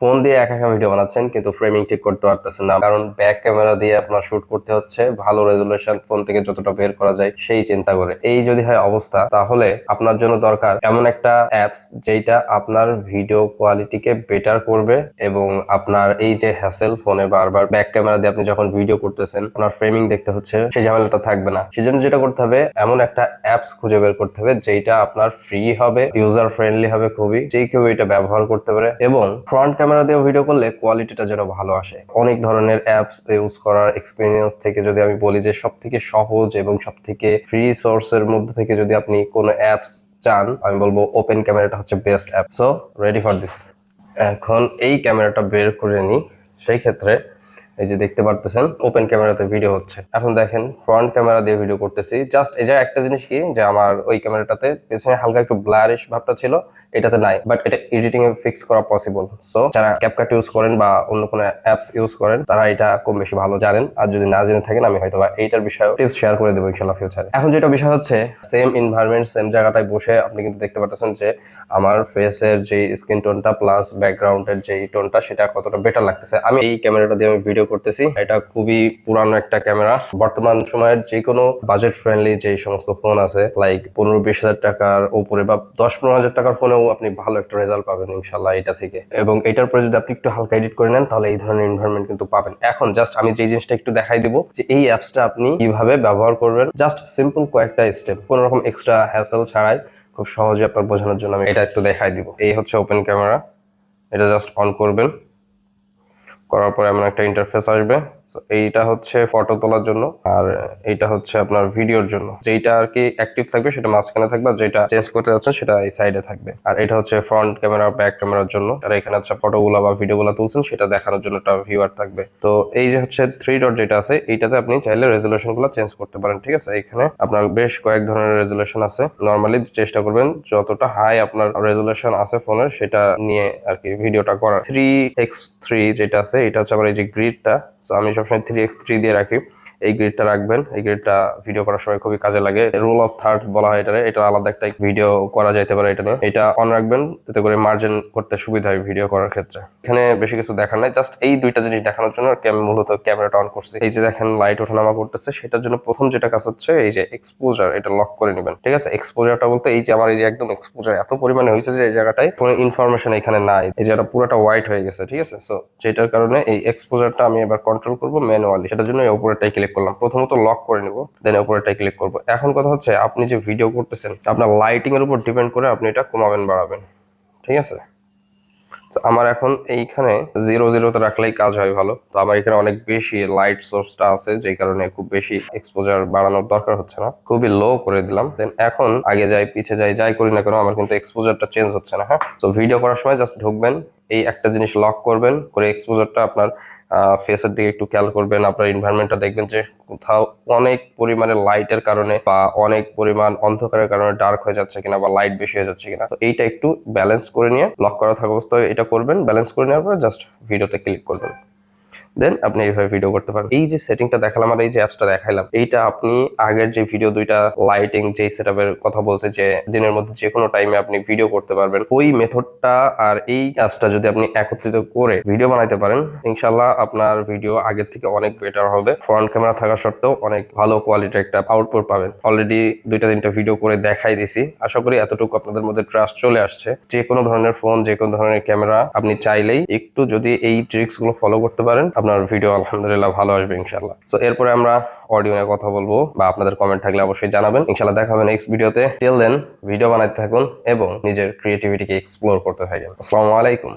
Phone দিয়ে একা একা ভিডিও বানাচ্ছেন, কিন্তু ফ্রেমিং ঠিক করতে পারতেছেন না। কারণ ব্যাক ক্যামেরা দিয়ে আপনার শুট করতে হচ্ছে, ভালো রেজুলেশন ফোন থেকে যতটা বের করা যায় সেই চিন্তা করে। এই যদি হয় অবস্থা, তাহলে আপনার জন্য দরকার এমন একটা অ্যাপস যেটা আপনার ভিডিও কোয়ালিটিকে বেটার করবে এবং আপনার এই যে হ্যাসেল ফোনে বারবার ব্যাক ক্যামেরা দিয়ে আপনি যখন ভিডিও করতেছেন, আপনার ফ্রেমিং দেখতে হচ্ছে, সেই ঝামেলাটা থাকবে না। সেজন্য যেটা করতে হবে, এমন একটা অ্যাপস খুঁজে বের করতে হবে যেটা আপনার ফ্রি হবে ইউজার ফ্রেন্ডলি হবে খুবই, যে কেউ এটা ব্যবহার করতে পারে এবং ফ্রন্ট ক্যামেরা দিয়ে ভিডিও করলে কোয়ালিটিটা যেন ভালো আসে। অনেক ধরনের অ্যাপস ইউজ করার এক্সপিরিয়েন্স থেকে যদি আমি বলি যে সব থেকে সহজ এবং সব থেকে ফ্রি সোর্সের মধ্যে থেকে যদি আপনি কোনো অ্যাপস চান, আমি বলব ওপেন ক্যামেরাটা হচ্ছে best app so ready for this এখন এই ক্যামেরাটা বের করে নিই। সেই ক্ষেত্রে এই যে দেখতে পারতেছেন ওপেন ক্যামেরাতে ভিডিও হচ্ছে। এখন দেখেন ফ্রন্ট ক্যামেরা দিয়ে ভিডিও করতেছি। জাস্ট এই যে একটা জিনিস কি, যে আমার ওই ক্যামেরাটাতে পেছনে হালকা একটু ব্লারিশ ভাবটা ছিল, এটাতে নাই। বাট এটা এডিটিং এ ফিক্স করা পসিবল সো যারা ক্যাপকাট ইউজ করেন বা অন্য কোনো অ্যাপস ইউজ করেন, তারা এটা কম বেশি ভালো জানেন। আর যদি না জেনে থাকেন, আমি হয়তো এইটার বিষয়ে টিপস শেয়ার করে দেবো ইনশাল্লাহ ফিউচারে এখন যেটা বিষয় হচ্ছে সেম এনভায়রনমেন্ট সেম জায়গাটায় বসে আপনি কিন্তু দেখতে পাচ্ছেন যে আমার ফেসের যে স্কিন টোনটা প্লাস ব্যাকগ্রাউন্ডের যে টোনটা সেটা কতটা বেটার লাগতেছে। আমি এই ক্যামেরাটা দিয়ে আমি ভিডিও করতেছি। এটা খুবই পুরানো একটা ক্যামেরা। বর্তমান সময়ের যে কোনো বাজেট ফ্রেন্ডলি যে সমস্ত ফোন আছে লাইক পনেরো বিশ হাজার টাকার উপরে বা দশ পনেরো হাজার টাকার ফোনেও আপনি ভালো একটা রেজাল্ট পাবেন ইনশাল্লাহ এটা থেকে। এবং এটার পরে যদি আপনি একটু হালকা এডিট করে নেন, তাহলে এই ধরনের এনভায়রনমেন্ট কিন্তু পাবেন। এখন জাস্ট আমি যে জিনিসটা একটু দেখাই দিব, যে এই অ্যাপসটা আপনি কীভাবে ব্যবহার করবেন। জাস্ট সিম্পল কয়েকটা স্টেপ কোনো রকম এক্সট্রা হ্যাসেল ছাড়াই খুব সহজে আপনার বোঝানোর জন্য আমি এটা একটু দেখাই দিব। এই হচ্ছে ওপেন ক্যামেরা এটা জাস্ট অন করবেন। করার পরে এমন একটা ইন্টারফেস আসবে। এইটা হচ্ছে ফটো তোলার জন্য আর এইটা হচ্ছে আপনার ভিডিওর জন্য। যেটা আর কি অ্যাক্টিভ থাকবে সেটা মাঝখানে থাকবে আর যেটা চেঞ্জ করতে যাচ্ছেন সেটা এই সাইডে থাকবে। আর এটা হচ্ছে ফ্রন্ট ক্যামেরা ব্যাক ক্যামেরার জন্য। আর এখানে হচ্ছে ফটোগুলো বা ভিডিওগুলো তুলছেন সেটা দেখানোর জন্য একটা ভিউয়ার থাকবে। তো এই যে হচ্ছে থ্রি ডট যেটা আছে, এইটাতে আপনি চাইলে রেজলিউশনগুলো চেঞ্জ করতে পারেন, ঠিক আছে? এখানে আপনার বেশ কয়েক ধরনের রেজলিউশন আছে। নর্মালি চেষ্টা করবেন যতটা হাই আপনার রেজলিউশন আছে ফোনের সেটা নিয়ে আর কি ভিডিওটা করার। থ্রি এক্স থ্রি যেটা আছে, এটা হচ্ছে আমার এই যে গ্রিডটা সো আমি সবসময় থ্রি এক্স থ্রি দিয়ে রাখি। এই গ্রিডটা রাখবেন। এই গ্রিডটা ভিডিও করার সময় খুবই কাজে লাগে। রুল অফ থার্ড বলা হয় এটা এটা আলাদা একটা ভিডিও করা যাইতে পারে এটা এটা অন রাখবেন, এতে করে মার্জিন করতে সুবিধা হয় ভিডিও করার ক্ষেত্রে। এখানে বেশি কিছু দেখার নাই জাস্ট এই দুইটা জিনিস দেখানোর জন্য আমি মূলত ক্যামেরাটা অন করছি। এই যে দেখেন লাইট ওঠানামা করতেছে। সেটার জন্য প্রথম যেটা কাজ হচ্ছে, এই যে এক্সপোজার এটা লক করে নেবেন। ঠিক আছে? এক্সপোজারটা বলতে এই যে আমার এই যে একদম এক্সপোজার এত পরিমাণে হয়েছে যে এই জায়গাটায় কোনো ইনফরমেশন এখানে নাই। এই জায়গাটা পুরোটা হোয়াইট হয়ে গেছে, ঠিক আছে? সো যেটার কারণে এই এক্সপোজারটা আমি এবার কন্ট্রোল করব ম্যানুয়ালি সেটার জন্য এই উপরেটাই ক্লিক করলাম। প্রথমত লক করে নিব দেন উপরেটাই ক্লিক করব। এখন কথা হচ্ছে, আপনি যে ভিডিও করতেছেন, আপনার লাইটিং এর উপর ডিপেন্ড করে আপনি এটা কমাবেন, বাড়াবেন। ঠিক আছে? আমার এখন এইখানে জিরো জিরোতে রাখলেই কাজ হয় ভালো। তো আমার এখানে অনেক বেশি লাইট সোর্সটা আছে, যেই কারণে খুব বেশি এক্সপোজার বাড়ানোর দরকার হচ্ছে না। খুবই লো করে দিলাম। দেন এখন আগে যাই, পিছে যাই যাই করি না কেন, আমার কিন্তু এক্সপোজারটা চেঞ্জ হচ্ছে না হ্যাঁ? তো ভিডিও করার সময় জাস্ট ঢুকবেন এই একটা জিনিস লক করবেন, করে এক্সপোজারটা আপনার ফেসের দিকে একটু খেয়াল করবেন, আপনার এনভায়রনমেন্টটা দেখবেন যে কোথাও অনেক পরিমাণে লাইটের কারণে বা অনেক পরিমাণ অন্ধকারের কারণে ডার্ক হয়ে যাচ্ছে কিনা বা লাইট বেশি হয়ে যাচ্ছে কিনা। তো এইটা একটু ব্যালেন্স করে নিয়ে লক করা থাকা অবস্থায় এটা করবেন। ব্যালেন্স করে নেওয়ার পরে জাস্ট ভিডিওতে ক্লিক করবেন। দেন আপনি এইভাবে ভিডিও করতে পারেন এই যে সেটিংটা দেখালাম আর এই যে অ্যাপসটা দেখাইলাম, এইটা আপনি আগের যে ভিডিও দুইটা লাইটিং যে সেটআপের কথা বলছে যে দিনের মধ্যে যে কোনো টাইমে আপনি ভিডিও করতে পারবেন, ওই মেথডটা আর এই অ্যাপসটা যদি আপনি একত্রিত করে ভিডিও বানাইতে পারেন ইনশাল্লাহ আপনার ভিডিও আগের থেকে অনেক বেটার হবে। ফ্রন্ট ক্যামেরা থাকা সত্ত্বেও অনেক ভালো কোয়ালিটির একটা আউটপুট পাবেন। অলরেডি দুইটা, তিনটা ভিডিও করে দেখাই দিছি। আশা করি এতটুকু আপনাদের মধ্যে ট্রাস্ট চলে আসছে। যে কোনো ধরনের ফোন যে কোনো ধরনের ক্যামেরা আপনি চাইলেই একটু যদি এই ট্রিক্সগুলো ফলো করতে পারেন আপনার ভিডিও আলহামদুলিল্লাহ ভালো আসবে ইনশাল্লাহ সো এরপরে আমরা অডিও নিয়ে কথা বলব বা আপনাদের কমেন্ট থাকলে অবশ্যই জানাবেন। ইনশাল্লাহ দেখা হবে নেক্সট ভিডিওতে টিল দেন ভিডিও বানাতে থাকুন এবং নিজের ক্রিয়েটিভিটিকে এক্সপ্লোর করতে থাকেন। আসসালামু আলাইকুম।